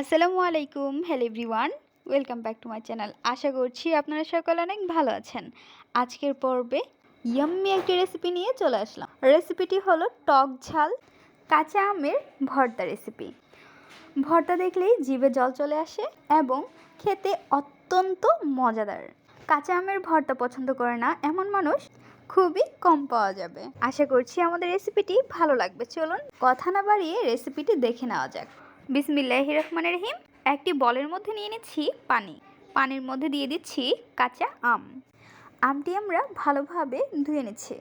আসসালামু আলাইকুম hello everyone welcome back to my channel আশা করছি আপনারা সকলে অনেক ভালো আছেন। আজকের পর্বে ইয়াম্মি একটি রেসিপি নিয়ে চলে আসলাম। রেসিপিটি হলো টক ঝাল, কাঁচা আমের ভর্তা রেসিপি ভর্তা দেখলেই জিভে জল চলে আসে এবং খেতে অত্যন্ত মজাদার। কাঁচা আমের ভর্তা পছন্দ করে না এমন মানুষ খুবই কম পাওয়া যাবে। আশা করছি আমাদের রেসিপিটি ভালো লাগবে। চলুন কথা না বাড়িয়ে রেসিপিটি দেখে নেওয়া যাক। বিসমিল্লাহ রহমান রহিম। একটি বলের মধ্যে নিয়ে নিচ্ছি পানি। পানির মধ্যে দিয়ে দিচ্ছি কাঁচা আম। আমটি আমরা ভালোভাবে ধুয়ে নিচ্ছি।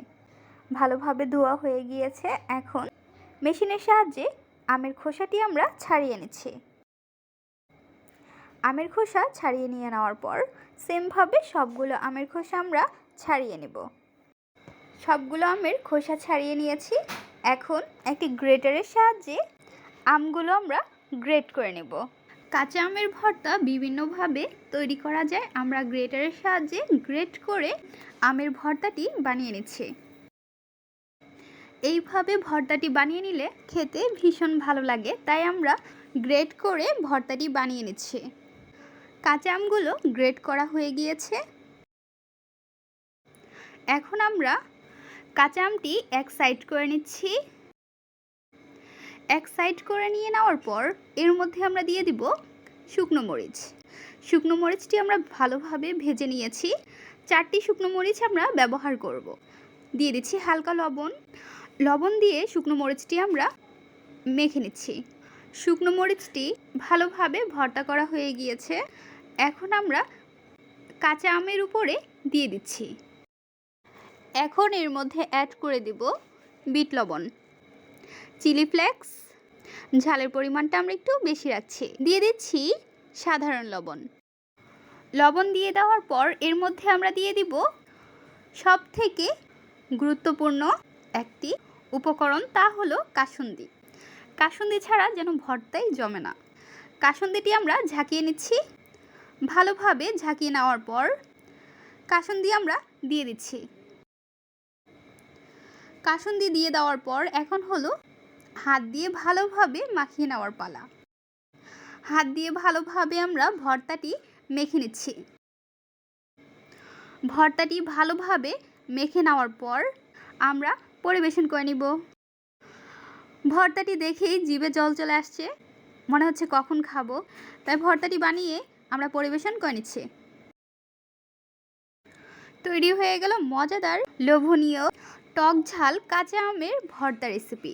ভালোভাবে ধোয়া হয়ে গিয়েছে এখন মেশিনের সাহায্যে আমের খোসাটি আমরা ছাড়িয়ে নিচ্ছি। আমের খোসা ছাড়িয়ে নিয়ে নেওয়ার পর সেমভাবে সবগুলো আমের খোসা আমরা ছাড়িয়ে নেব। সবগুলো আমের খোসা ছাড়িয়ে নিয়েছি। এখন একটি গ্রেটারের সাহায্যে আমগুলো আমরা গ্রেট করে নেব। কাঁচা আমের ভর্তা বিভিন্নভাবে তৈরি করা যায়। আমরা গ্রেটারের সাহায্যে গ্রেট করে আমের ভর্তাটি বানিয়ে নিচ্ছি। এইভাবে ভর্তাটি বানিয়ে নিলে খেতে ভীষণ ভালো লাগে। তাই আমরা গ্রেট করে ভর্তাটি বানিয়ে নিচ্ছি। কাঁচা আমগুলো গ্রেট করা হয়ে গিয়েছে। এখন আমরা কাঁচা আমটি এক সাইড করে নিচ্ছি। এক সাইড করে নিয়ে নেওয়ার পর এর মধ্যে আমরা দিয়ে দিব শুকনো মরিচ। শুকনো মরিচটি আমরা ভালোভাবে ভেজে নিয়েছি। চারটি শুকনো মরিচ আমরা ব্যবহার করব। দিয়ে দিচ্ছি হালকা লবণ। লবণ দিয়ে শুকনো মরিচটি আমরা মেখে নিচ্ছি। শুকনো মরিচটি ভালোভাবে ভর্তা করা হয়ে গিয়েছে। এখন আমরা কাঁচা আমের উপরে দিয়ে দিচ্ছি। এখন এর মধ্যে অ্যাড করে দিব বিট লবণ। চিলি ফ্লেক্স ঝালের পরিমাণটা আমরা একটু বেশি রাখছি। দিয়ে দিচ্ছি সাধারণ লবণ। লবণ দিয়ে দেওয়ার পর এর মধ্যে আমরা দিয়ে দিব সব থেকে গুরুত্বপূর্ণ একটি উপকরণ তা হলো কাসুন্দি। কাসুন্দি ছাড়া যেন ভর্তাই জমে না। কাসুন্দিটি আমরা ঝাঁকিয়ে নিচ্ছি। ভালোভাবে ঝাঁকিয়ে নেওয়ার পর কাসুন্দি আমরা দিয়ে দিচ্ছি। কাসুন্দি দিয়ে দেওয়ার পর এখন হলো হাত দিয়ে ভালোভাবে মাখিয়ে নেওয়ার পালা। হাত দিয়ে ভালোভাবে আমরা ভর্তাটি মেখে নিচ্ছি। ভর্তাটি ভালোভাবে মেখে নেওয়ার পর আমরা পরিবেশন করে নিব। ভর্তাটি দেখেই জিভে জল চলে আসছে, মনে হচ্ছে কখন খাব, তাই ভর্তাটি বানিয়ে আমরা পরিবেশন করে নিচ্ছি। তৈরি হয়ে গেল মজাদার, লোভনীয়, টক ঝাল কাঁচা আমের ভর্তা রেসিপি।